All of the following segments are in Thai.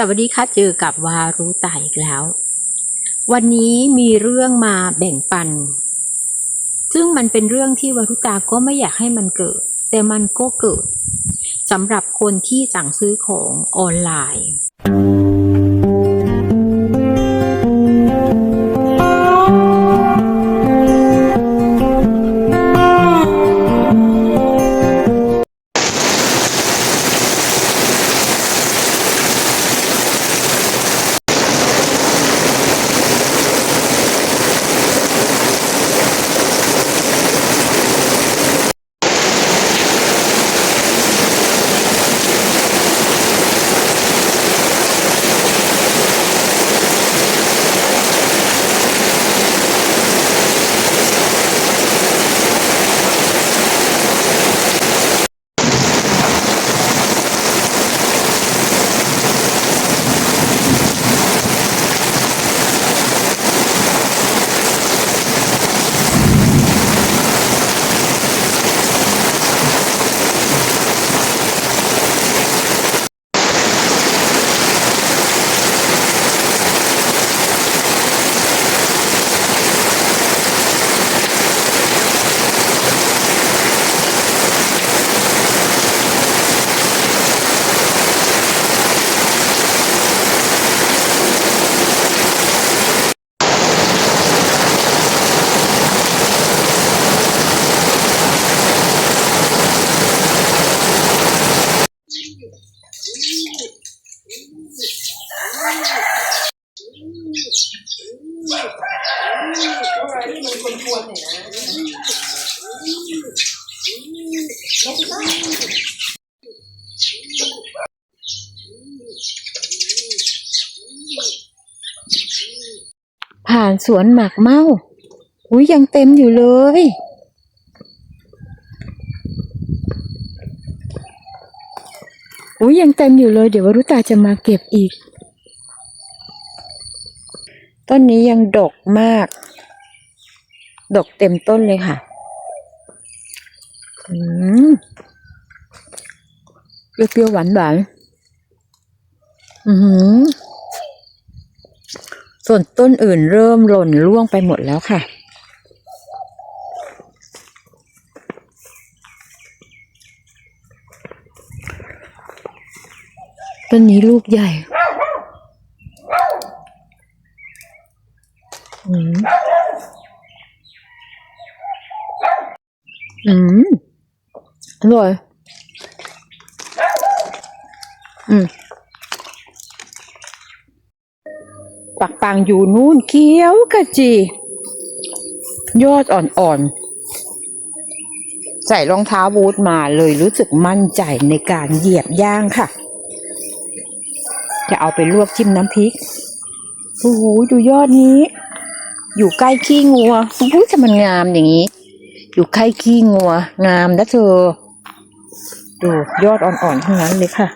สวัสดีค่ะเจอกับวารุตาอีกแล้ว วันนี้มีเรื่องมาแบ่งปัน ซึ่งมันเป็นเรื่องที่วารุตาก็ไม่อยากให้มันเกิด แต่มันก็เกิดสำหรับคนที่สั่งซื้อของออนไลน์ ผ่านสวนหมากเมาอุ้ยยังเต็มอยู่เลย อุ้ยยังเต็มอยู่เลย เดี๋ยววรุตาจะมาเก็บอีก ต้นนี้ยังดกมาก ดกเต็มต้นเลยค่ะ อืมเปรี้ยวๆหวานอือหือ ส่วนต้นอื่นเริ่มหล่นร่วงไปหมดแล้วค่ะ ต้นนี้ลูกใหญ่อืมอืมอร่อยอืม ปักปางอยู่นู่นเขียวกะจี ยอดอ่อนๆ ใส่รองเท้าบูทมาเลยรู้สึกมั่นใจในการเหยียบย่างค่ะ จะเอาไปลวกจิ้มน้ำพริกโอ้โหดูยอดนี้ อยู่ใกล้ขี้งัวโอ้โหจะมันงามอย่างนี้ อยู่ใกล้ขี้งัว งามนะเธอดูยอดอ่อนๆทั้งนั้นเลยค่ะ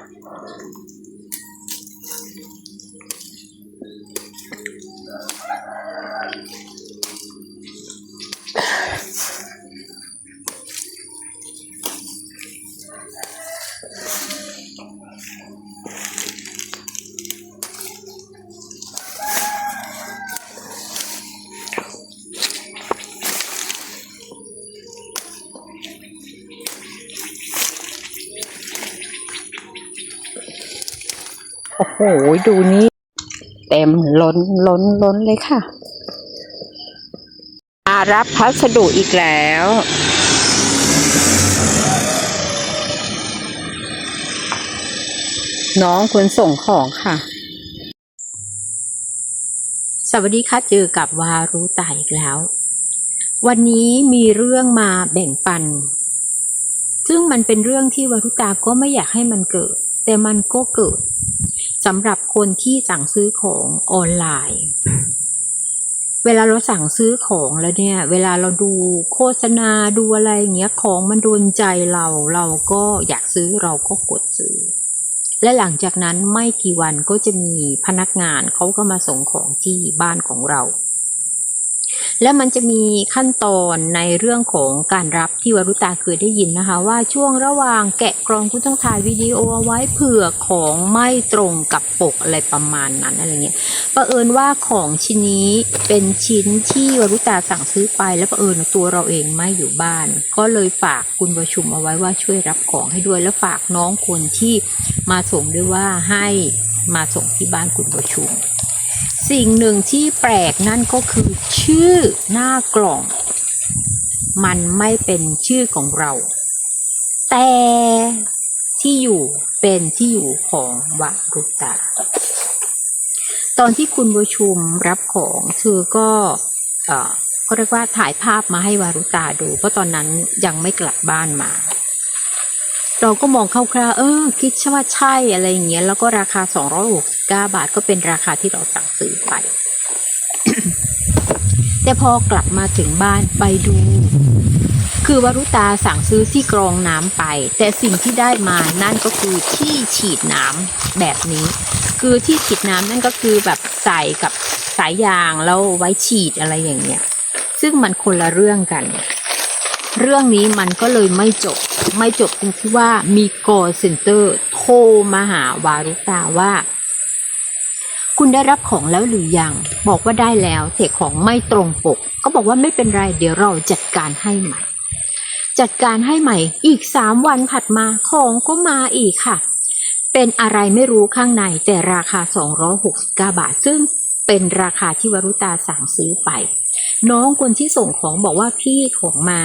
โอ้โหดูนี่เต็มล้นล้นล้นเลยค่ะมารับพัสดุอีกแล้ว น้องควรส่งของค่ะ สวัสดีค่ะเจอกับวารุตาอีกแล้ว วันนี้มีเรื่องมาแบ่งปัน ซึ่งมันเป็นเรื่องที่วารุตาก็ไม่อยากให้มันเกิด แต่มันก็เกิด สำหรับคนที่สั่งซื้อของออนไลน์ เวลาเราสั่งซื้อของแล้วเนี่ย เวลาเราดูโฆษณาดูอะไรอย่างเงี้ยของมันโดนใจเราเราก็อยากซื้อเราก็กดซื้อ และหลังจากนั้นไม่กี่วันก็จะมีพนักงานเขาก็มาส่งของที่บ้านของเรา และมันจะมีขั้นตอนในเรื่องของการรับที่วรุตาเคยได้ยินนะคะ ว่าช่วงระหว่างแกะกรองคุณต้องถ่ายวิดีโอเอาไว้เผื่อของไม่ตรงกับปกอะไรประมาณนั้นอะไรเงี้ยประเอิญว่าของชิ้นนี้เป็นชิ้นที่วรุตาสั่งซื้อไป แล้วประเอิญตัวเราเองไม่อยู่บ้าน ก็เลยฝากคุณประชุมเอาไว้ว่าช่วยรับของให้ด้วย แล้วฝากน้องคนที่มาส่งด้วยว่าให้มาส่งที่บ้านคุณประชุม สิ่งหนึ่งที่แปลกนั่นก็คือชื่อหน้ากล่อง มันไม่เป็นชื่อของเรา แต่ที่อยู่เป็นที่อยู่ของวารุตา ตอนที่คุณประชุมรับของเธอก็เอ่อก็เรียกว่าถ่ายภาพมาให้วารุตาดู เพราะตอนนั้นยังไม่กลับบ้านมา เราก็มองคร่าวๆเออ คิดว่าใช่อะไรอย่างเงี้ย แล้วก็ราคา 269 บาทก็เป็นราคาที่เราสั่งซื้อไป แต่พอกลับมาถึงบ้านไปดู คือวรุตาสั่งซื้อที่กรองน้ำไป แต่สิ่งที่ได้มานั่นก็คือที่ฉีดน้ำแบบนี้ คือที่ฉีดน้ำนั่นก็คือแบบใส่กับสายยางแล้วไว้ฉีดอะไรอย่างเงี้ย ซึ่งมันคนละเรื่องกัน เรื่องนี้มันก็เลยไม่จบ ไม่จบตรงที่ว่ามีกอเซ็นเตอร์โทรมาหาวารุตาว่า คุณได้รับของแล้วหรือยัง บอกว่าได้แล้วแต่ของไม่ตรงปก ก็บอกว่าไม่เป็นไรเดี๋ยวเราจัดการให้ใหม่ จัดการให้ใหม่ อีกสามวันถัดมาของก็มาอีกค่ะ เป็นอะไรไม่รู้ข้างในแต่ราคา 269 บาท ซึ่งเป็นราคาที่วรุตาสั่งซื้อไป น้องคนที่ส่งของบอกว่าพี่ของมา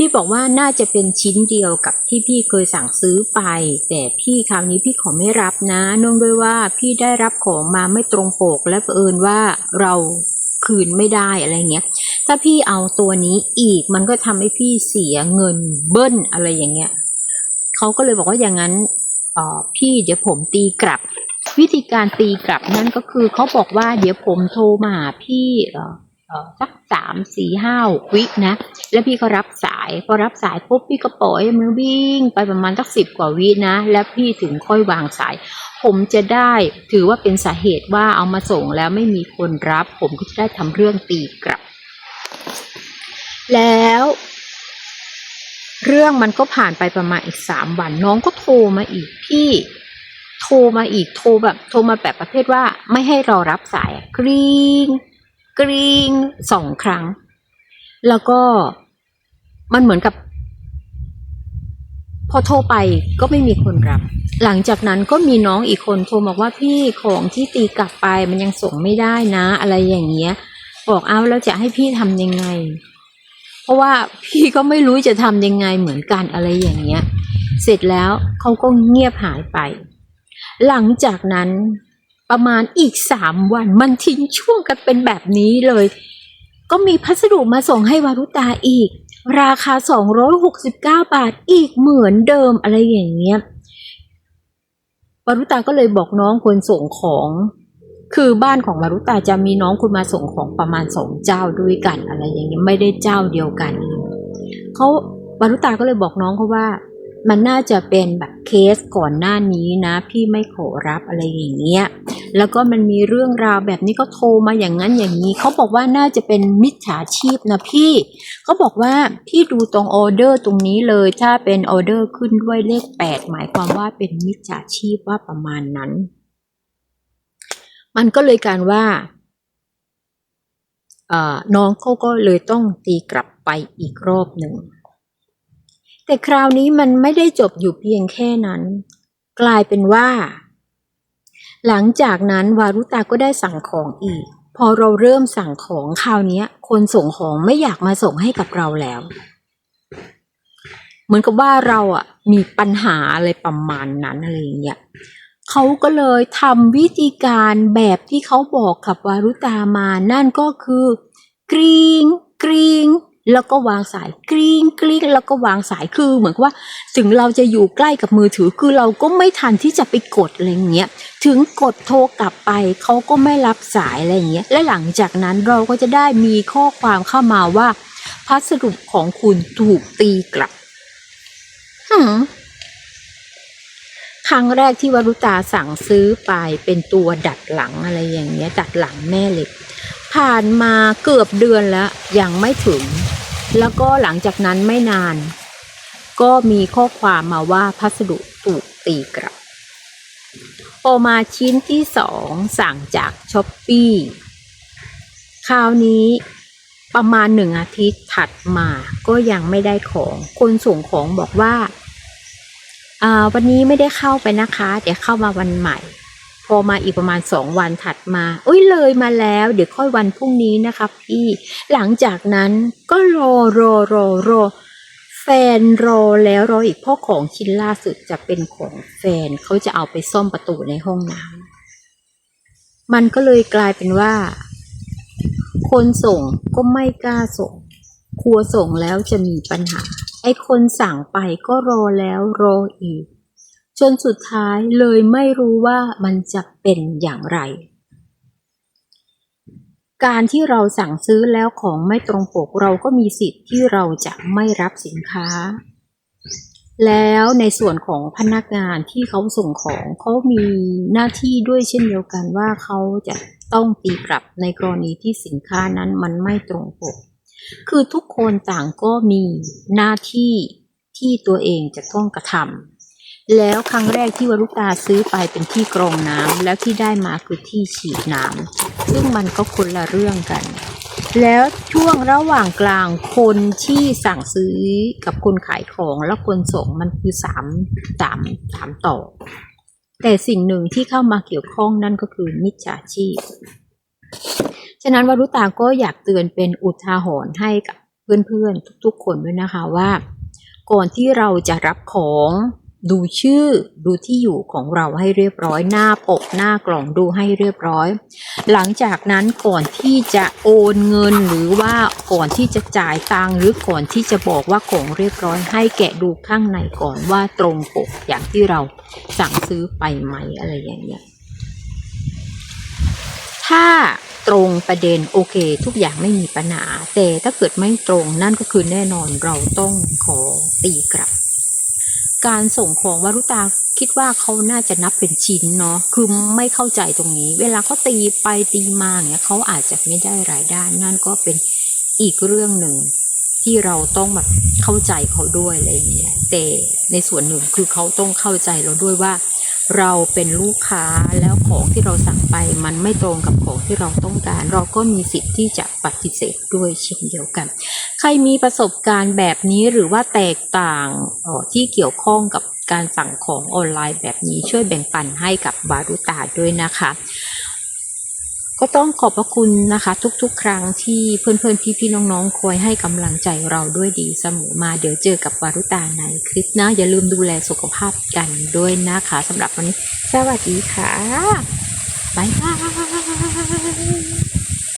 พี่บอกว่าน่าจะเป็นชิ้นเดียวกับที่พี่เคยสั่งซื้อไป แต่พี่คราวนี้พี่ขอไม่รับนะเนื่องด้วยว่าพี่ได้รับของมาไม่ตรงปกและเผอิญว่าเราคืนไม่ได้อะไรเงี้ย ถ้าพี่เอาตัวนี้อีกมันก็ทำให้พี่เสียเงินเบิ้ลอะไรอย่างเงี้ยเขาก็เลยบอกว่าอย่างนั้นออพี่เดี๋ยวผมตีกลับ วิธีการตีกลับนั่นก็คือเขาบอกว่าเดี๋ยวผมโทรมาพี่เออ สักสามสี่ห้าวินะ แล้วพี่ก็รับสายพอรับสายปุ๊บพี่ก็ปล่อยมันวิ่งไปประมาณสักสิบกว่าวินะ แล้วพี่ถึงค่อยวางสาย ผมจะได้ถือว่าเป็นสาเหตุว่าเอามาส่งแล้วไม่มีคนรับ ผมก็จะได้ทำเรื่องตีกลับ แล้วเรื่องมันก็ผ่านไปประมาณอีกสามวัน น้องก็โทรมาอีกพี่โทรมาอีกโทรแบบโทรมาแบบประเภทว่าไม่ให้เรารับสายกรี๊ง กรี๊งสองครั้ง แล้วก็มันเหมือนกับ พอโทรไปก็ไม่มีคนรับ หลังจากนั้นก็มีน้องอีกคนโทรมาว่าพี่ของที่ตีกลับไปมันยังส่งไม่ได้นะ อะไรอย่างเงี้ย บอกเอาแล้วจะให้พี่ทำยังไง เพราะว่าพี่ก็ไม่รู้จะทำยังไงเหมือนกันอะไรอย่างเงี้ย เสร็จแล้วเขาก็เงียบหายไป หลังจากนั้น ประมาณอีกสามวัน มันทิ้งช่วงกันเป็นแบบนี้เลย ก็มีพัสดุมาส่งให้วารุตาอีก ราคา 269 บาทอีกเหมือนเดิมอะไรอย่างเงี้ยวารุตาก็เลยบอกน้องคนส่งของคือบ้านของวารุตาจะมีน้องคนมาส่งของประมาณสองเจ้าด้วยกันอะไรอย่างเงี้ยไม่ได้เจ้าเดียวกันเขาวารุตาก็เลยบอกน้องเขาว่า มันน่าจะเป็นแบบเคสก่อนหน้านี้นะ พี่ไม่ขอรับอะไรอย่างเงี้ยแล้วก็มันมีเรื่องราวแบบนี้ก็โทรมาอย่างนั้นอย่างนี้เขาบอกว่าน่าจะเป็นมิจฉาชีพนะพี่เขาบอกว่าพี่ดูตรงออเดอร์ตรงนี้เลย ถ้าเป็นออเดอร์ขึ้นด้วยเลขแปดหมายความว่าเป็นมิจฉาชีพว่าประมาณนั้น มันก็เลยการว่าน้องเขาก็เลยต้องตีกลับไปอีกรอบหนึ่ง แต่คราวนี้มันไม่ได้จบอยู่เพียงแค่นั้น กลายเป็นว่า หลังจากนั้นวารุตาก็ได้สั่งของอีก พอเราเริ่มสั่งของคราวนี้คนส่งของไม่อยากมาส่งให้กับเราแล้ว เหมือนกับว่าเราอะมีปัญหาอะไรประมาณนั้นอะไรอย่างเงี้ยเขาก็เลยทำวิธีการแบบที่เขาบอกกับวารุตามา นั่นก็คือกรีงกรีง แล้วก็วางสายกรีงกรีงแล้วก็วางสายคือเหมือนกับว่า ถึงเราจะอยู่ใกล้กับมือถือคือเราก็ไม่ทันที่จะไปกดอะไรเงี้ยถึงกดโทรกลับไปเขาก็ไม่รับสายอะไรเงี้ยและหลังจากนั้นเราก็จะได้มีข้อความเข้ามาว่าพัสดุของคุณถูกตีกลับหืมครั้งแรกที่วรุตาสั่งซื้อไปเป็นตัวดัดหลังอะไรอย่างเงี้ย ดัดหลังแม่เหล็ก ผ่านมาเกือบเดือนแล้ว ยังไม่ถึง แล้วก็หลังจากนั้นไม่นาน ก็มีข้อความมาว่าพัสดุถูกตีกลับพอมาชิ้นที่สองสั่งจากช้อปปี้คราวนี้ประมาณหนึ่งอาทิตย์ถัดมาก็ยังไม่ได้ของ คนส่งของบอกว่า วันนี้ไม่ได้เข้าไปนะคะ เดี๋ยวเข้ามาวันใหม่ พอมาอีกประมาณสองวันถัดมาอุ้ยเลยมาแล้ว เดี๋ยวค่อยวันพรุ่งนี้นะครับพี่ หลังจากนั้นก็รอรอรอรอแฟนรอแล้วรออีกเพ่อของชิ้นล่าสุดจะเป็นของแฟนเขาจะเอาไปซ่อมประตูในห้องน้ำมันก็เลยกลายเป็นว่า คนส่งก็ไม่กล้าส่ง ครัวส่งแล้วจะมีปัญหา ไอ้คนสั่งไปก็รอแล้วรออีก จนสุดท้ายเลยไม่รู้ว่ามันจะเป็นอย่างไร การที่เราสั่งซื้อแล้วของไม่ตรงปกเราก็มีสิทธิ์ที่เราจะไม่รับสินค้า แล้วในส่วนของพนักงานที่เขาส่งของเขามีหน้าที่ด้วยเช่นเดียวกันว่าเขาจะต้องตีกลับในกรณีที่สินค้านั้นมันไม่ตรงปก คือทุกคนต่างก็มีหน้าที่ที่ตัวเองจะต้องกระทำ แล้วครั้งแรกที่วรุตาซื้อไปเป็นที่กรองน้ำแล้วที่ได้มาคือที่ฉีดน้ำซึ่งมันก็คนละเรื่องกัน แล้วช่วงระหว่างกลางคนที่สั่งซื้อกับคนขายของแล้วคนส่งมันคือสามสามสามต่อ แต่สิ่งหนึ่งที่เข้ามาเกี่ยวข้องนั่นก็คือมิจฉาชีพ ฉะนั้นวรุตาก็อยากเตือนเป็นอุทาหรณ์ให้กับเพื่อนๆทุกๆ คนด้วยนะคะว่า ก่อนที่เราจะรับของ ดูชื่อดูที่อยู่ของเราให้เรียบร้อย หน้าปกหน้ากล่องดูให้เรียบร้อย หลังจากนั้นก่อนที่จะโอนเงินหรือว่าก่อนที่จะจ่ายตังหรือก่อนที่จะบอกว่าของเรียบร้อย ให้แกะดูข้างในก่อนว่าตรงปกอย่างที่เราสั่งซื้อไปไหมอะไรอย่างเงี้ยถ้าตรงประเด็นโอเค ทุกอย่างไม่มีปัญหาแต่ถ้าเกิดไม่ตรงนั่นก็คือแน่นอนเราต้องขอตีกลับ การส่งของวารุตาคิดว่าเขาน่าจะนับเป็นชิ้นเนาะคือไม่เข้าใจตรงนี้ เวลาเขาตีไปตีมาเนี่ยเขาอาจจะไม่ได้รายได้ นั่นก็เป็นอีกเรื่องหนึ่ง ที่เราต้องแบบเข้าใจเขาด้วยอะไรอย่างเงี้ยแต่ในส่วนหนึ่งคือเขาต้องเข้าใจเราด้วยว่า เราเป็นลูกค้าแล้วของที่เราสั่งไปมันไม่ตรงกับของที่เราต้องการ เราก็มีสิทธิ์ที่จะปฏิเสธด้วยเช่นเดียวกัน ใครมีประสบการณ์แบบนี้หรือว่าแตกต่างออที่เกี่ยวข้องกับการสั่งของออนไลน์แบบนี้ช่วยแบ่งปันให้กับบารุตาด้วยนะคะ ก็ต้องขอบพระคุณนะคะ ทุกๆ ครั้งที่เพื่อนๆ พี่ๆ น้องๆ คอยให้กำลังใจเราด้วยดีเสมอมาเดี๋ยวเจอกับวารุตาในคลิปนะ อย่าลืมดูแลสุขภาพกันด้วยนะคะสำหรับวันนี้ สวัสดีค่ะ บ๊ายบาย